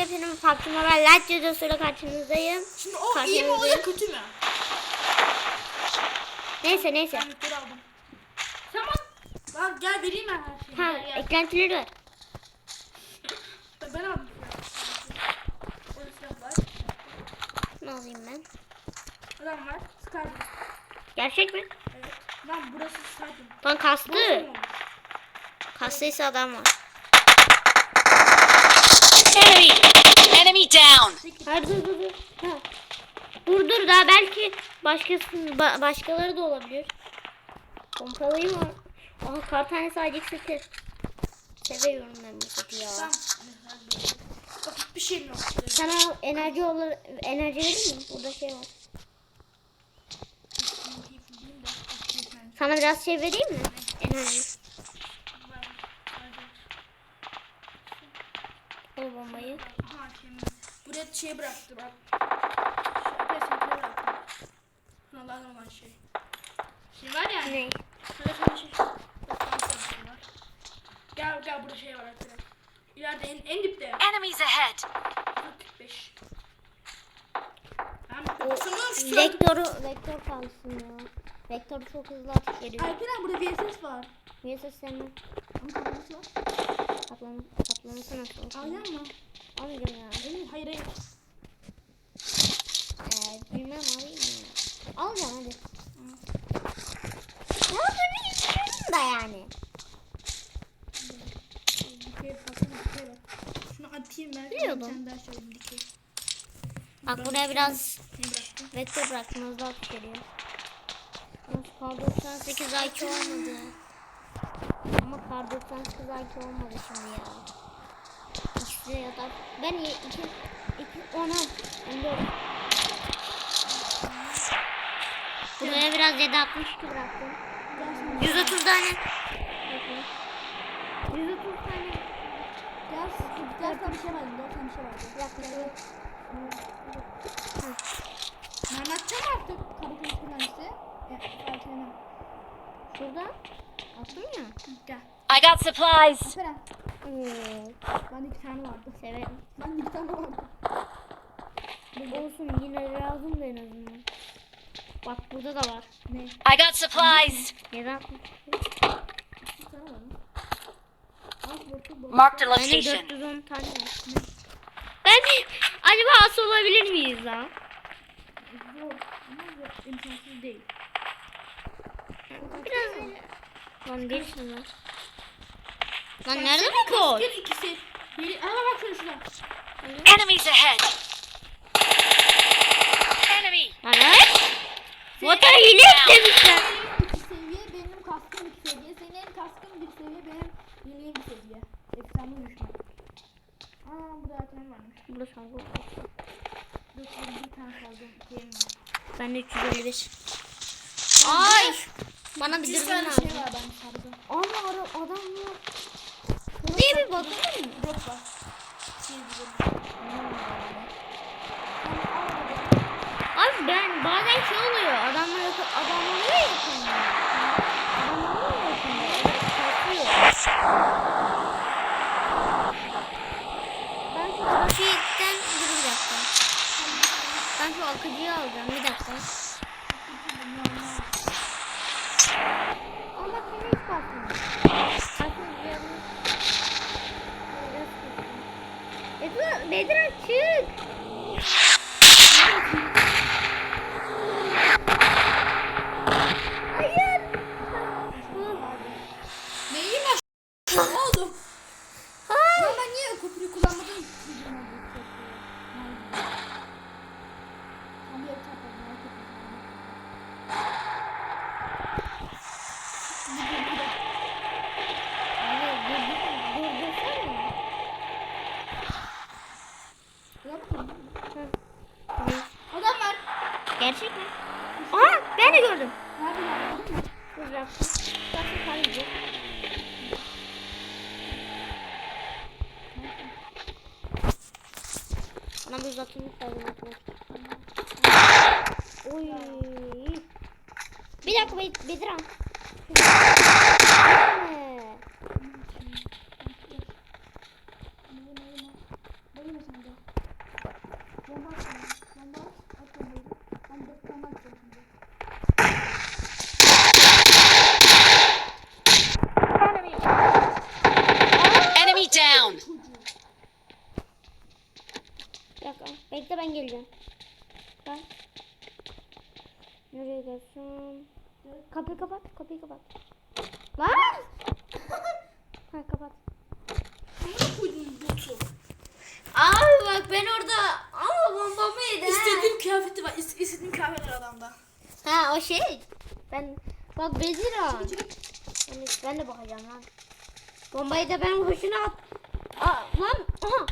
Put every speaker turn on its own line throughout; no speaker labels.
hepiniz PUBG Mobile Light videosuyla karşınızdayım.
Şimdi o iyi mi
Karşınızdayım.
oluyor kötü mü?
Neyse neyse.
Ben yukarı aldım. Tamam. Lan gel vereyim ben her şeyi.
Ha
Gel, gel.
eklentileri var.
Ben, aldım.
Ne alayım ben?
Adam var. Skyrim.
Gerçek mi?
Evet. Lan burası Skyrim.
Lan kastı. Kastıysa adam var.
Enemy! Enemy down!
Hayır dur dur dur. Ha. Dur dur daha belki başkası ba- başkaları da olabilir. Pompalıyım mı? Aha kar tanesi acık seti. Seviyorum ben bu seti ya.
Tamam. Bak hiçbir şeyim yok.
Sana enerji olur enerji verir mi? Burada şey var. Sana biraz şey vereyim mi? Enerji.
Şimdi Buraya şey bıraktı bak. Şöyle sentire bıraktım. Şuralardan olan şey. Şey var ya.
Ne?
Şöyle şöyle şey. Gel gel burada şey var arkadaşlar. İleride en, en dipte.
Enemies ahead!
45. Tamam.
O
Sanırım şu
vektörü vektör kalsın ya. Vektör çok hızlı atış veriyor.
Alperen burada VSS var.
Neyse senin
Ama kapatması var.
patlaması nasıl olsun?
Alacak mı?
Almayacağım ya.
Hayır hayır. hayır.
Ee, bilmem alayım ya. Alacağım hadi. Ne olduğunu istiyorum da yani.
Dikey baksana dikey bak. Şunu atayım ben.
Biliyordum.
Sen daha söyleyeyim dikey.
Bak buraya biraz vektör bıraktım hızlı atış veriyor. Kar 98 IQ olmadı. Ama kar 98 IQ olmadı şimdi ya. İkisi de yatar. Ben 2 2 10 14 Buraya biraz 762 bıraktım. 130 tane. Bakın. 130 tane.
Şey şey var.
Bir dakika. dur.
Mehmetcan artık karakter kullanıcısı.
Şurada. Attım ya.
Gel.
I got supplies!
Alperen. Bende iki tane vardı.
severim.
Bende iki tane vardı.
Olsun yine lazım da en azından. Bak burada da var.
Ne?
I got supplies!
760.
İki tane var mı? Al botu botu.
Marked a
Bende
location.
410 tane var. Ben acaba as olabilir miyiz lan?
Zor. Ama. İmkansız değil.
Biraz öyle. Lan lan. Lan nerede bu kod?
Gel ikisi. Biri, ama bak şöyle şurada.
Enemies ahead! Enemy!
Lan lan. Motor hile demişler.
İki seviye benim kaskım iki seviye. Senin kaskın bir seviye benim yeleğim bir seviye. Efsane düşman. Aa burada erken varmış.
Burada şarkı var.
Dur şurada bir tane kaldı.
Ben de 355. Ay. Bana bir
Bir
dürbün
tane
lazım.
şey var ben sardım.
Ama adam var. Buraya bir bakalım mı?
Yok var. Şey gidelim.
Abi ben bazen şey oluyor. Adamlar yakın, adam oluyor ya yakında. Adam oluyor ya yakında. Çarpıyor. Ben şu Rafi'den dur bir dakika. Ben şu akıcıyı alacağım bir dakika. Ama seni hiç bakmıyor. Akıcıyı Bedir, Bedir çık. Hayır.
Neyi baş... ne oldu?
Hayır.
Lan ben niye köprüyü kullanmadım? Bakın.
Gerçek mi? Aa ben de gördüm.
Nerede var? Gördün mü?
Dur bir dakika. Bir dakika kaybedecek. Bana bir uzatılmış lazım. Oy. Bir dakika Bed Bedirhan.
Bayılma, bayılma. Bayılma sen de. Ben de bomba atacağım şimdi.
Enemy down.
Bir dakika. Bekle ben geleceğim. Ben. Nereye gelsin? Kapıyı kapat. Kapıyı kapat. Lan! ha kapat.
Amına koydum botu.
Abi bak ben orada ama bombamı yedi.
İstediğim kıyafeti var. is- istediğim kıyafet var adamda.
Ha o şey. Ben bak Beziran. Ben, ben de bakacağım lan. Bombayı da ben boşuna at. Aa, lan aha.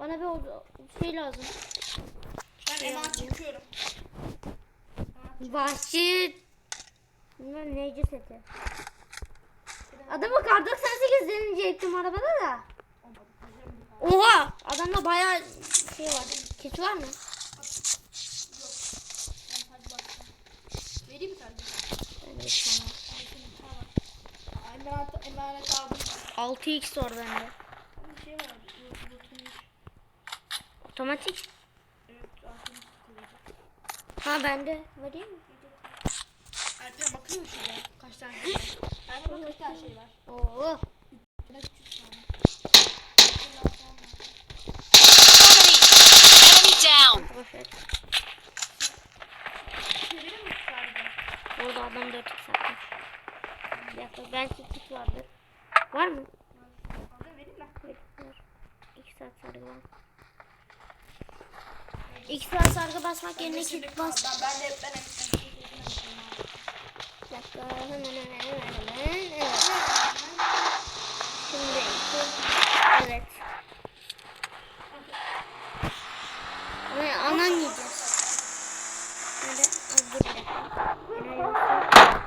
Bana bir o- şey lazım.
Ben emanet çekiyorum.
Vahşi. Bilmem neyci seti. Adamı kar 98 deneyecektim arabada da. Oha! Adamda bayağı şey var. Kit var mı?
Vereyim mi. Emanet, emanet aldım.
6x var bende.
Bir şey var.
Otomatik.
Evet, altın kullanacak.
Ha bende. Vereyim mi?
Alper bakıyor ya? Kaç tane şey var? Bak kaç tane şey var.
Oo.
Buna küçük tane.
Enemy down.
Ver. Orada adam 4 x atmış. Bir dakika belki kit vardır. Var mı?
Alper vereyim mi?
Var. 2 saat sargı var. 2 saat sargı basmak yerine kit bas.
Ben, de ben
Bir dakika. Hemen hemen hemen hemen. Evet. Şimdi evet. Ama anan yiyeceğiz. Hadi az dur bir dakika. Nereye basıyor?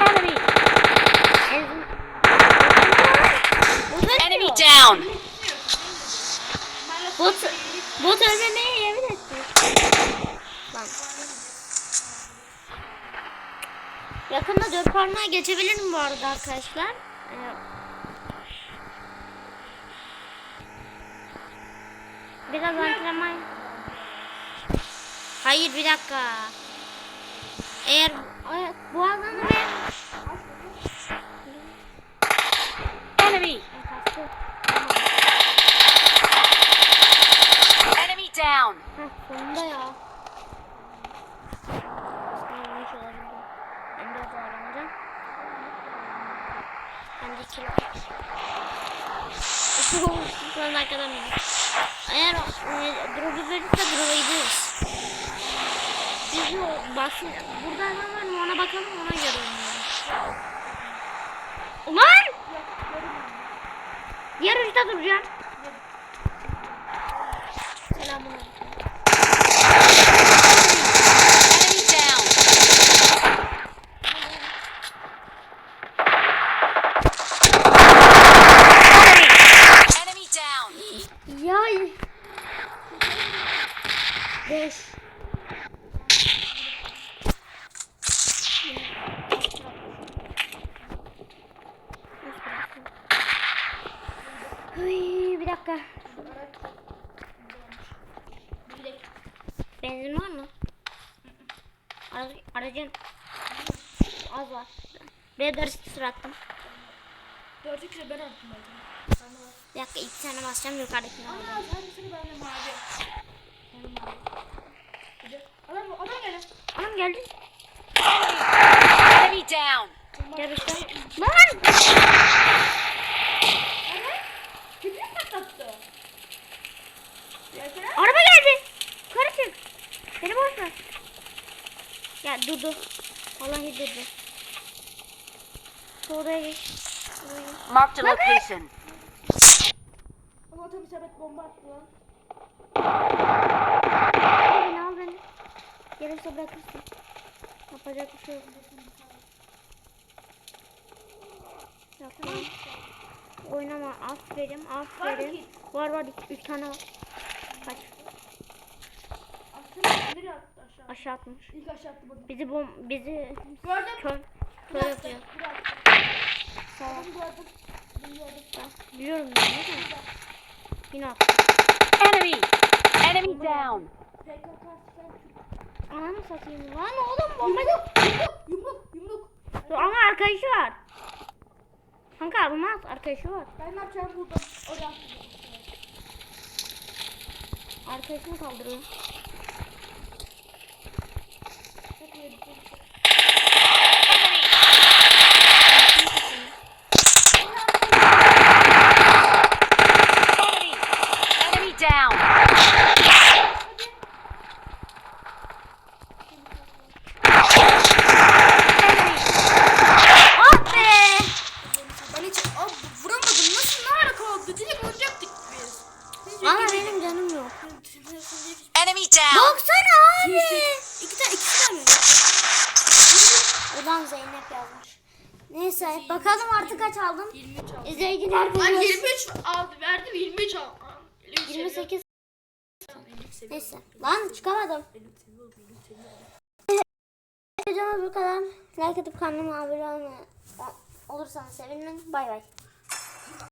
Enemy.
Ezin. Bu da
Enemy
diyor.
down.
Bot, bot ölmemeye yemin etti. Lan. Yakında dört parmağa geçebilirim bu arada arkadaşlar. Ee, Biraz antrenman. Hayır bir dakika. Eğer bu alanı ben...
Enemy. Enemy down.
Heh, sonunda ya. Aslında olmuş olabilir. Ben de zorlanacağım. Ben de kilo. An arkadan? Eğer e, drop'u verirse drop'a gideriz. Biz o basın. Burada adam var mı ona bakalım ona göre oynayalım. Ulan! Uçta duracağım. Selamünaleyküm.
Enemy down. Enemy down.
Ya. Beş. Uy, bir dakika. Benzin var mı? Ara, aracın az var. Bir de sıra attım.
Dördü kilo ben attım.
Bir dakika iki tane basacağım yukarıdakine.
Ana hangisini ben de mavi. Benim mavi. Adam adam geldi.
Anam geldi.
Enemy down.
Yarışta. Lan! Araba geldi. Yukarı çık. Beni boş ver. Ya durdu. Vallahi durdu. Şu odaya geç. Look at-
location.
Ama otobüs evet bomba attı lan.
Al beni al beni. Gelirse bırakırsın. Yapacak bir şey yok. Yapma. Oynama. Aferin. Aferin. Var var. Üç tane var. Kaç.
Aslında nereye attı aşağı?
Aşağı atmış.
İlk aşağı attı bunu.
Bizi bom bizi
Gördüm.
kör kör yapıyor.
Attı. Bunu gördüm.
Ben biliyorum ben değil mi? Yine at.
Enemy! Enemy down!
Ananı satayım. Lan oğlum bomba yok.
Yumruk yumruk yumruk.
Dur, Ama arkadaşı var. Kanka olmaz arkadaşı var.
Ben ne yapacağım burada? Oraya.
Arkadaşını
Enemy! Enemy down!
Zeynep yazmış. Neyse bakalım artık kaç aldım.
23 aldı.
İzleyiciler
Lan
biliyor.
23 aldı verdim 23 aldı.
28. Neyse. Lan çıkamadım. Videomuz bu kadar. Like atıp kanalıma abone olmayı olursanız sevinirim. Bay bay.